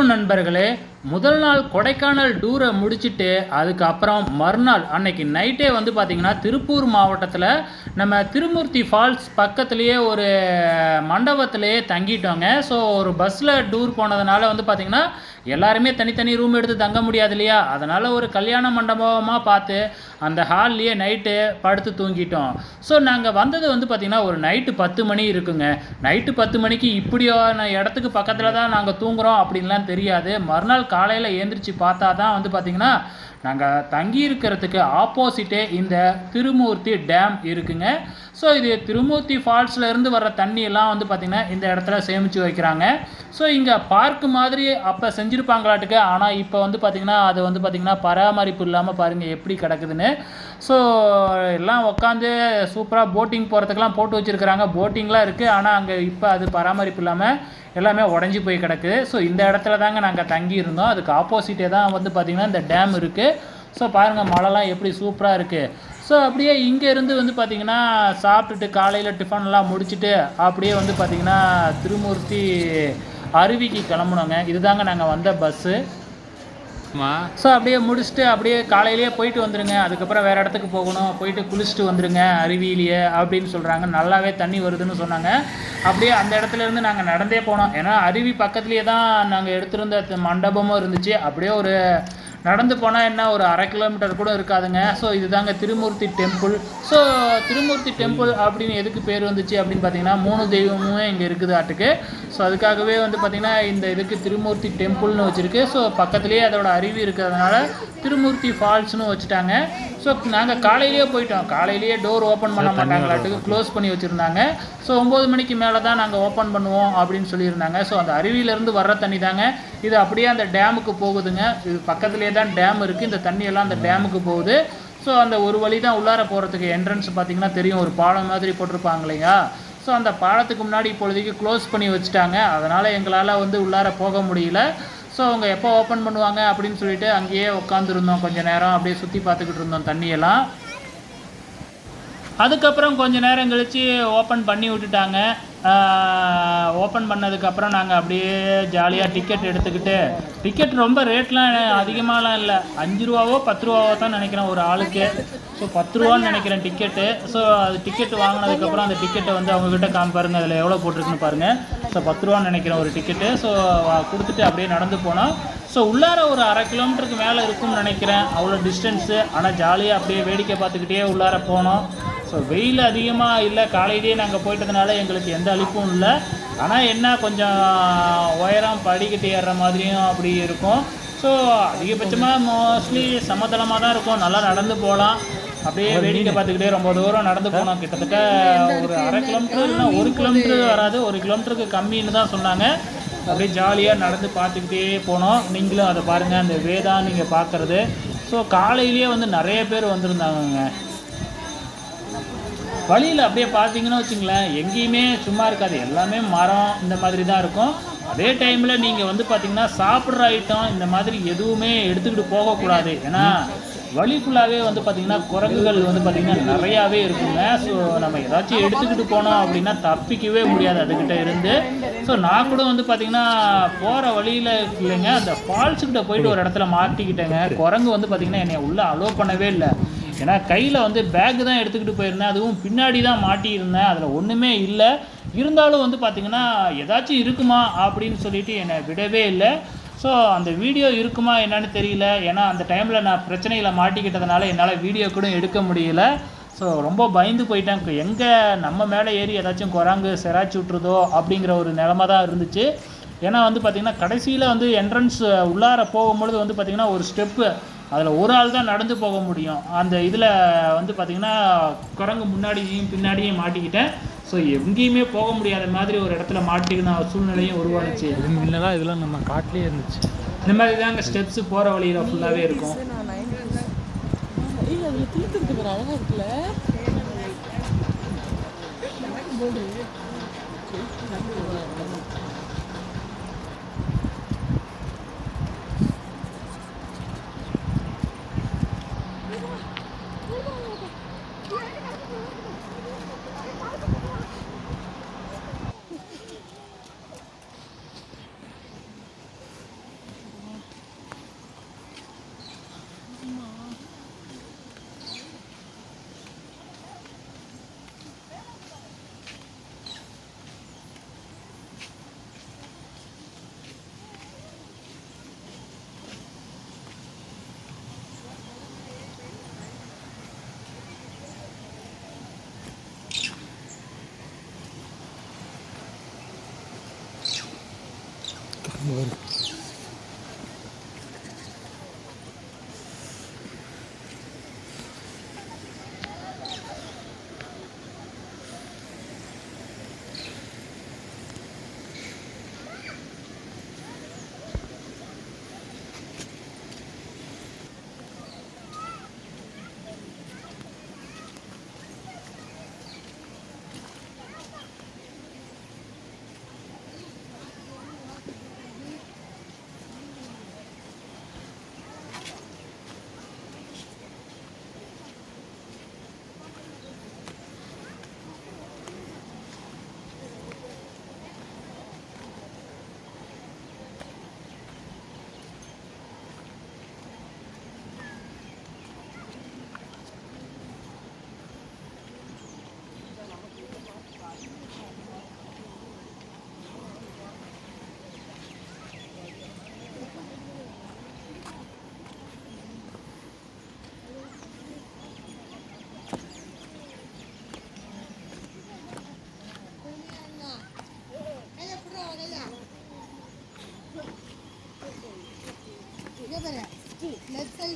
வணக்கம் நண்பர்களே. முதல் நாள் கொடைக்கானல் டூரை முடிச்சுட்டு அதுக்கப்புறம் மறுநாள் அன்னைக்கு நைட்டே வந்து பார்த்திங்கன்னா திருப்பூர் மாவட்டத்தில் நம்ம திருமூர்த்தி ஃபால்ஸ் பக்கத்துலேயே ஒரு மண்டபத்திலேயே தங்கிட்டோங்க. ஸோ ஒரு பஸ்ஸில் டூர் போனதுனால வந்து பார்த்திங்கன்னா எல்லாருமே தனித்தனி ரூம் எடுத்து தங்க முடியாது இல்லையா? அதனால் ஒரு கல்யாண மண்டபமாக பார்த்து அந்த ஹால்லையே நைட்டு படுத்து தூங்கிட்டோம். ஸோ நாங்கள் வந்தது வந்து பார்த்திங்கன்னா ஒரு நைட்டு பத்து மணி இருக்குங்க. நைட்டு பத்து மணிக்கு இப்படியான இடத்துக்கு பக்கத்தில் தான் நாங்கள் தூங்குறோம் அப்படின்லாம் தெரியாது. மறுநாள் காலையில் ஏந்திரிச்சு பார்த்தா தான் வந்து பார்த்திங்கன்னா நாங்கள் தங்கி இருக்கிறதுக்கு ஆப்போசிட்டே இந்த திருமூர்த்தி டேம் இருக்குங்க. ஸோ இது திருமூர்த்தி ஃபால்ஸில் இருந்து வர்ற தண்ணியெல்லாம் வந்து பார்த்திங்கன்னா இந்த இடத்துல சேமித்து வைக்கிறாங்க. ஸோ இங்கே பார்க் மாதிரி அப்போ செஞ்சுருப்பாங்களாட்டுக்கு ஆனால் இப்போ வந்து பார்த்திங்கன்னா அது வந்து பார்த்திங்கன்னா பராமரிப்பு இல்லாமல் பாருங்கள் எப்படி கிடக்குதுன்னு. ஸோ எல்லாம் உட்காந்து சூப்பராக போட்டிங் போகிறதுக்கெலாம் போட்டு வச்சுருக்கிறாங்க. போட்டிங்லாம் இருக்குது ஆனால் அங்கே இப்போ அது பராமரிப்பு இல்லாமல் எல்லாமே உடஞ்சி போய் கிடக்குது ஸோ இந்த இடத்துல தாங்க நாங்கள் தங்கி இருந்தோம் அதுக்கு ஆப்போசிட்டே தான் வந்து பார்த்திங்கன்னா இந்த டேம் இருக்குது ஸோ பாருங்கள் மழைலாம் எப்படி சூப்பராக இருக்குது ஸோ அப்படியே இங்கேருந்து வந்து பார்த்திங்கன்னா சாப்பிட்டுட்டு காலையில் டிஃபன்லாம் முடிச்சுட்டு அப்படியே வந்து பார்த்திங்கன்னா திருமூர்த்தி அருவிக்கு கிளம்புனோங்க. இதுதாங்க நாங்கள் வந்த பஸ்ஸு ஸோ அப்படியே முடிச்சுட்டு அப்படியே காலையிலேயே போயிட்டு வந்துடுங்க அதுக்கப்புறம் வேறு இடத்துக்கு போகணும். போயிட்டு குளிச்சுட்டு வந்துடுங்க அருவியிலேயே அப்படின்னு சொல்கிறாங்க நல்லாவே தண்ணி வருதுன்னு சொன்னாங்க. அப்படியே அந்த இடத்துல இருந்து நாங்கள் நடந்தே போனோம். ஏன்னா அருவி பக்கத்துலேயே தான் நாங்கள் எடுத்திருந்த மண்டபமும் இருந்துச்சு. அப்படியே ஒரு நடந்து போனால் என்ன ஒரு அரை கிலோமீட்டர் கூட இருக்காதுங்க. ஸோ இதுதாங்க Thirumoorthy temple so Thirumoorthy temple அப்படின்னு எதுக்கு பேர் வந்துச்சு அப்படின்னு பார்த்தீங்கன்னா மூணு தெய்வமுமே இங்கே இருக்குது ஆட்டுக்கு. ஸோ அதுக்காகவே வந்து பார்த்திங்கன்னா இந்த இதுக்கு திருமூர்த்தி டெம்பிள்னு வச்சுருக்கு. ஸோ பக்கத்துலேயே அதோட அருவி இருக்கிறதுனால திருமூர்த்தி ஃபால்ஸ்னு வச்சுட்டாங்க. ஸோ நாங்கள் காலையிலேயே போயிட்டோம். காலையிலேயே டோர் ஓப்பன் பண்ண மாட்டாங்களாட்டுக்கு க்ளோஸ் பண்ணி வச்சுருந்தாங்க. ஸோ ஒம்பது மணிக்கு மேலே தான் நாங்கள் ஓப்பன் பண்ணுவோம் அப்படின்னு சொல்லியிருந்தாங்க. ஸோ அந்த அருவியிலேருந்து வர்ற தண்ணி தாங்க இது அப்படியே அந்த டேமுக்கு போகுதுங்க. இது பக்கத்துலேயே தான் டேம் இருக்குது இந்த தண்ணியெல்லாம் அந்த டேமுக்கு போகுது. ஸோ அந்த ஒரு வழி தான் உள்ளார போகிறதுக்கு என்ட்ரன்ஸ் பார்த்தீங்கன்னா தெரியும். ஒரு பாலம் மாதிரி போட்டிருப்பாங்க இல்லையா? ஸோ அந்த பாலத்துக்கு முன்னாடி இப்பொழுதைக்கு க்ளோஸ் பண்ணி வச்சுட்டாங்க. அதனால் எங்களால் வந்து உள்ளார போக முடியல. ஸோ அவங்க எப்போ ஓப்பன் பண்ணுவாங்க அப்படின்னு சொல்லிட்டு அங்கேயே உட்காந்துருந்தோம் கொஞ்சம் நேரம் அப்படியே சுற்றி பார்த்துக்கிட்டு இருந்தோம் தண்ணியெல்லாம். அதுக்கப்புறம் கொஞ்ச நேரம் கழித்து ஓப்பன் பண்ணி விட்டுட்டாங்க. ஓப்பன் பண்ணதுக்கப்புறம் நாங்கள் அப்படியே ஜாலியாக டிக்கெட் எடுத்துக்கிட்டு டிக்கெட் ரொம்ப ரேட்லாம் அதிகமாகலாம் இல்லை. அஞ்சு ரூபாவோ பத்து ரூபாவோ தான் நினைக்கிறேன் ஒரு ஆளுக்கு. ஸோ பத்து ரூபான்னு நினைக்கிறேன் டிக்கெட்டு ஸோ அது டிக்கெட் வாங்கினதுக்கப்புறம் அந்த டிக்கெட்டை வந்து அவங்கக்கிட்ட காமிப்பாருங்க அதில் எவ்வளோ போட்டிருக்குன்னு பாருங்கள் ஸோ பத்து ரூபான்னு நினைக்கிறேன் ஒரு டிக்கெட்டு ஸோ கொடுத்துட்டு அப்படியே நடந்து போனோம் ஸோ உள்ளார ஒரு அரை கிலோமீட்டருக்கு மேலே இருக்கும்னு நினைக்கிறேன். அவ்வளோ டிஸ்டன்ஸு ஆனால் ஜாலியாக அப்படியே வேடிக்கை பார்த்துக்கிட்டே உள்ளார போனோம். ஸோ வெயில் அதிகமாக இல்லை காலையிலேயே நாங்கள் போயிட்டதுனால எங்களுக்கு எந்த அழிப்பும் இல்லை. ஆனால் என்ன கொஞ்சம் உயரம் படிக்கட்டு ஏறுற மாதிரியும் அப்படி இருக்கும். ஸோ அதிகபட்சமாக மோஸ்ட்லி சமதளமாக தான் இருக்கும். நல்லா நடந்து போகலாம். அப்படியே வேடிக்கை பார்த்துக்கிட்டே ரொம்ப தூரம் நடந்து போனோம் கிட்டத்தட்ட ஒரு அரை கிலோமீட்டர் இல்லைன்னா ஒரு கிலோமீட்டர் வராது. ஒரு கிலோமீட்டருக்கு கம்மின்னு தான் சொன்னாங்க. அப்படியே ஜாலியாக நடந்து பார்த்துக்கிட்டே போனோம். நீங்களும் அதை பாருங்கள் அந்த வேதான் நீங்கள் பார்க்குறது. ஸோ காலையிலேயே வந்து நிறைய பேர் வந்திருந்தாங்கங்க. வழியில் அப்படியே பார்த்தீங்கன்னு வச்சுங்களேன் எங்கேயுமே சும்மா இருக்காது. எல்லாமே மரம் இந்த மாதிரி தான் இருக்கும். அதே டைமில் நீங்கள் வந்து பார்த்தீங்கன்னா சாப்பிட்ற ஐட்டம் இந்த மாதிரி எதுவுமே எடுத்துக்கிட்டு போகக்கூடாது. ஏன்னா வழி ஃபுல்லாகவே வந்து பார்த்திங்கன்னா குரங்குகள் வந்து பார்த்திங்கன்னா நிறையாவே இருக்குங்க. ஸோ நம்ம ஏதாச்சும் எடுத்துக்கிட்டு போனோம் அப்படின்னா தப்பிக்கவே முடியாது அதுக்கிட்ட இருந்து. ஸோ நான் கூட வந்து பார்த்திங்கன்னா போகிற வழியில் இல்லைங்க. அந்த ஃபால்ஸுக்கிட்ட போயிட்டு ஒரு இடத்துல மாட்டிக்கிட்டேங்க. குரங்கு வந்து பார்த்திங்கன்னா என்னை உள்ளே அலோவ் பண்ணவே இல்லை. ஏன்னா கையில் வந்து பேக்கு தான் எடுத்துக்கிட்டு போயிருந்தேன். அதுவும் பின்னாடி தான் மாட்டியிருந்தேன். அதில் ஒன்றுமே இல்லை. இருந்தாலும் வந்து பார்த்திங்கன்னா ஏதாச்சும் இருக்குமா அப்படின்னு சொல்லிட்டு என்னை விடவே இல்லை. ஸோ அந்த வீடியோ இருக்குமா என்னன்னு தெரியல. ஏன்னா அந்த டைமில் நான் பிரச்சனையில் மாட்டிக்கிட்டதுனால என்னால் வீடியோ கூட எடுக்க முடியல. ஸோ ரொம்ப பயந்து போயிட்டேன். எங்கே நம்ம மேலே ஏறி ஏதாச்சும் குரங்கு செராச்சி விட்டுருதோ அப்படிங்கிற ஒரு நிலமை தான் இருந்துச்சு. ஏன்னா வந்து பார்த்திங்கன்னா கடைசியில் வந்து என்ட்ரன்ஸ் உள்ளார போகும்பொழுது வந்து பார்த்திங்கன்னா ஒரு ஸ்டெப்பு அதில் ஒரு ஆள் தான் நடந்து போக முடியும். அந்த இதில் வந்து பார்த்திங்கன்னா குரங்கு முன்னாடியும் பின்னாடியும் மாட்டிக்கிட்டேன். ஸோ எங்கேயுமே போக முடியாத மாதிரி ஒரு இடத்துல மாட்டிக்கின சூழ்நிலையும் உருவானுச்சு. முன்னெல்லாம் இதெல்லாம் நம்ம காட்டிலே இருந்துச்சு. இந்த மாதிரி தாங்க ஸ்டெப்ஸு போகிற வழியில் ஃபுல்லாகவே இருக்கும். இல்ல அதுல தீர்த்துருக்கு ஒரு அழகா இருக்குல்ல? Bueno.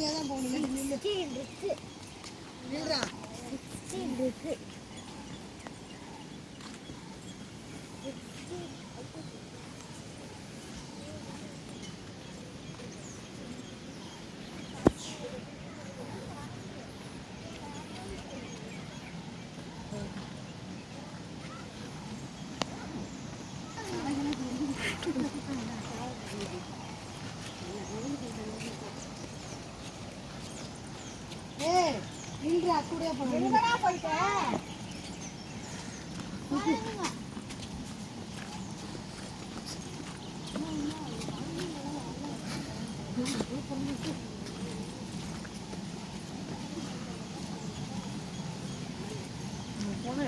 ഞാൻ പോണില്ല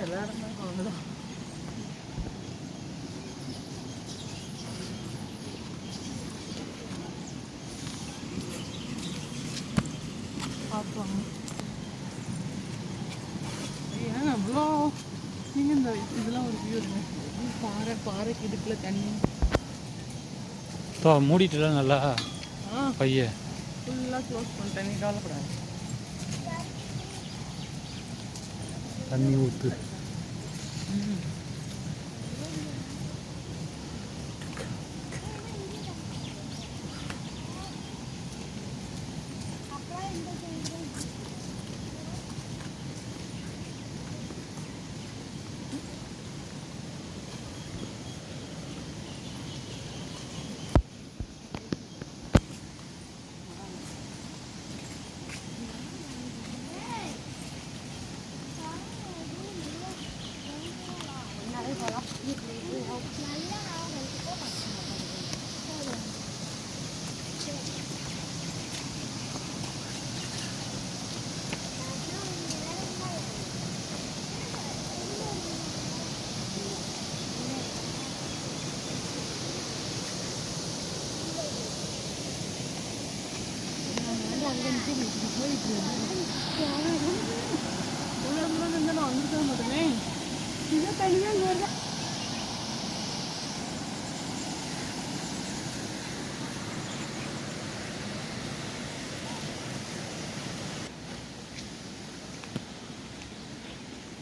எல்லா இடமே குழந்தை பார்ப்பாங்க ஏன் அவ்வளோ நீங்கள் இந்த இதெல்லாம் ஒரு வியூ பாறை பாறைக்கு இடுக்குல தண்ணி. இப்போ மூடிட்டுல நல்லா பைய. ஃபுல்லாக க்ளோஸ் பண்ணிட்டேன் நீ கவலைப்படாது. தண்ணி ஊற்று இவ்வளோ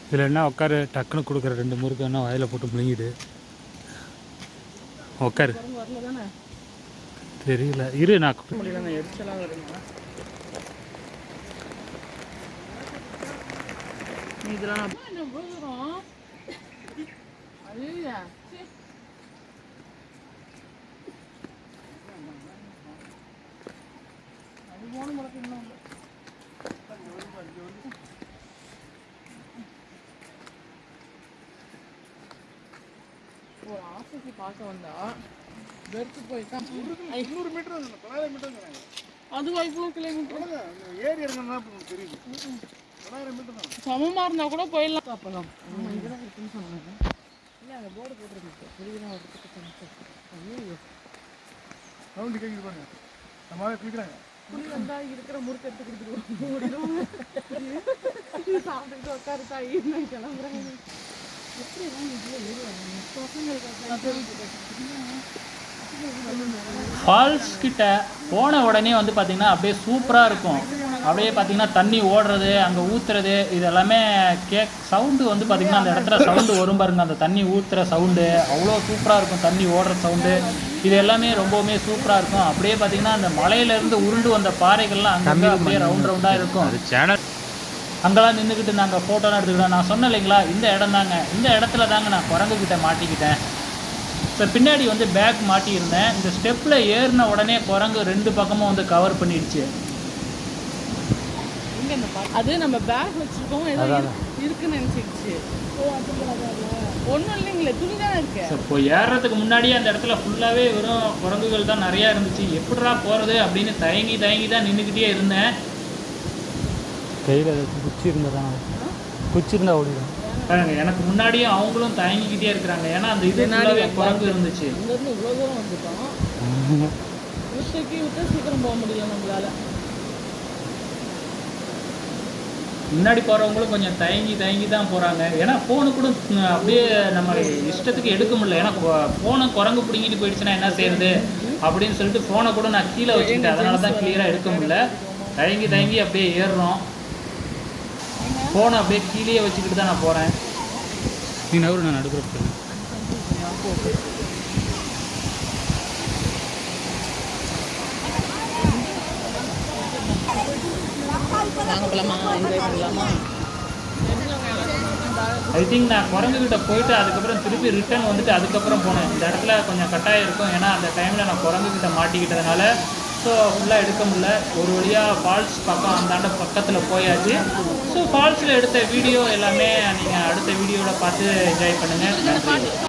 இதில் என்ன உட்காரு. டக்குன்னு கொடுக்குற ரெண்டு முறுக்கு என்ன வாயில் போட்டு முழுங்கிடு. உட்காரு. தெரியல. இரு நான் கு- முடியலங்க எரிச்சலாக வருங்க நீ இதெல்லாம் என்ன இவ்வளோ தூரம் ஐயா அது போன முடக்கு இன்னும் இல்லை. ஒரு ஆசைக்கு பார்க்க வந்தா வெறுத்து போயிட்டா ஐநூறு மீட்டர் தொள்ளாயிரம் மீட்டர் அதுவா இவ்வளோ கிலோமீட்டர்? ஏறி இறங்கினா தெரியுது. தொள்ளாயிரம் இருந்தால் சமமா இருந்தா கூட போயிடலாம். அப்பலாம் இதெல்லாம் இருக்குன்னு சொன்னாங்க இல்லை அந்த போர்டு போட்டுருக்கு புரியுதான் ஒரு ஐயோ சவுண்டு கேட்குது பாருங்க நம்ம குளிக்கிறாங்க புளி வந்தா இருக்கிற முறுக்கு எடுத்து கொடுத்துருவோம் சாப்பிட்டுட்டு உட்காரு தாய் நான் கிளம்புறேன் எப்படி எல்லாம் இவ்வளோ ஏறுவாங்க ஃபால்ஸ் கிட்ட போன உடனே வந்து பார்த்திங்கன்னா அப்படியே சூப்பராக இருக்கும். அப்படியே பார்த்திங்கன்னா தண்ணி ஓடுறது அங்கே ஊற்றுறது இது எல்லாமே கேக் சவுண்டு வந்து பார்த்திங்கன்னா அந்த இடத்துல சவுண்டு வரும் பாருங்க. அந்த தண்ணி ஊற்றுற சவுண்டு அவ்வளோ சூப்பராக இருக்கும். தண்ணி ஓடுற சவுண்டு இது எல்லாமே ரொம்பவுமே சூப்பராக இருக்கும். அப்படியே பார்த்திங்கன்னா அந்த மலையிலேருந்து உருண்டு வந்த பாறைகள்லாம் அங்கே அப்படியே ரவுண்ட் ரவுண்டாக இருக்கும். சேனல் அங்கெல்லாம் நின்றுக்கிட்டு நாங்கள் ஃபோட்டோலாம் எடுத்துக்கிட்டோம். நான் சொன்னேன் இல்லைங்களா இந்த இடம் தாங்க. இந்த இடத்துல தாங்க நான் குரங்குக்கிட்ட மாட்டிக்கிட்டேன். ஸோ பின்னாடி வந்து பேக் மாட்டியிருந்தேன். இந்த ஸ்டெப்பில் ஏறின உடனே குரங்கு ரெண்டு பக்கமும் வந்து கவர் பண்ணிடுச்சு. அது நம்ம பேக் வச்சிருக்கோம். ஏதோ இரு- இருக்குன்னு நினைச்சிடுச்சு ஒண்ணும் இல்லைங்களே துணி தானே இருக்கு இப்போ ஏறுறதுக்கு முன்னாடியே அந்த இடத்துல ஃபுல்லாகவே வெறும் குரங்குகள் தான் நிறையா இருந்துச்சு. எப்படிடா போகிறது அப்படின்னு தயங்கி தயங்கி தான் நின்றுக்கிட்டே இருந்தேன். கையில் ஏதாச்சும் குச்சி இருந்தால் தான் குச்சி இருந்தால் ஓடிடும். பாருங்க எனக்கு முன்னாடியே அவங்களும் தயங்கிக்கிட்டே இருக்கிறாங்க. ஏன்னா அந்த இது ஃபுல்லாகவே குரங்கு இருந்துச்சு. இங்க இருந்து இவ்வளவு தூரம் வந்துட்டோம். விட்டு சீக்கிரம் போக முடியல நம்மளால. முன்னாடி போகிறவங்களும் கொஞ்சம் தயங்கி தயங்கி தான் போகிறாங்க ஏன்னா ஃபோனு கூட அப்படியே நம்ம இஷ்டத்துக்கு எடுக்க முடியல. ஏன்னா ஃபோனை குரங்கு பிடிங்கிட்டு போயிடுச்சுன்னா என்ன செய்யறது அப்படின்னு சொல்லிட்டு ஃபோனை கூட நான் கீழே வச்சுக்கிட்டேன். அதனால தான் கிளியராக எடுக்க முடியல. தயங்கி தயங்கி அப்படியே ஏறுறோம். ஃபோனை அப்படியே கீழேயே வச்சுக்கிட்டு தான் நான் போகிறேன் நீ நவரு நான் நடுக்கிறப்ப என்ஜாய் பண்ணலாமா ஐ திங்க் நான் குரங்குகிட்ட போயிட்டு அதுக்கப்புறம் திருப்பி ரிட்டர்ன் வந்துட்டு அதுக்கப்புறம் போனேன். இந்த இடத்துல கொஞ்சம் கட்டாயம் இருக்கும். ஏன்னா அந்த டைமில் நான் குரங்குகிட்ட மாட்டிக்கிட்டதுனால ஸோ ஃபுல்லாக எடுக்க முடியல. ஒரு வழியாக ஃபால்ஸ் பக்கம் அந்தாண்ட பக்கத்தில் போயாச்சு. ஸோ ஃபால்ஸில் எடுத்த வீடியோ எல்லாமே நீங்கள் அடுத்த வீடியோவில் பார்த்து என்ஜாய் பண்ணுங்கள் நன்றி.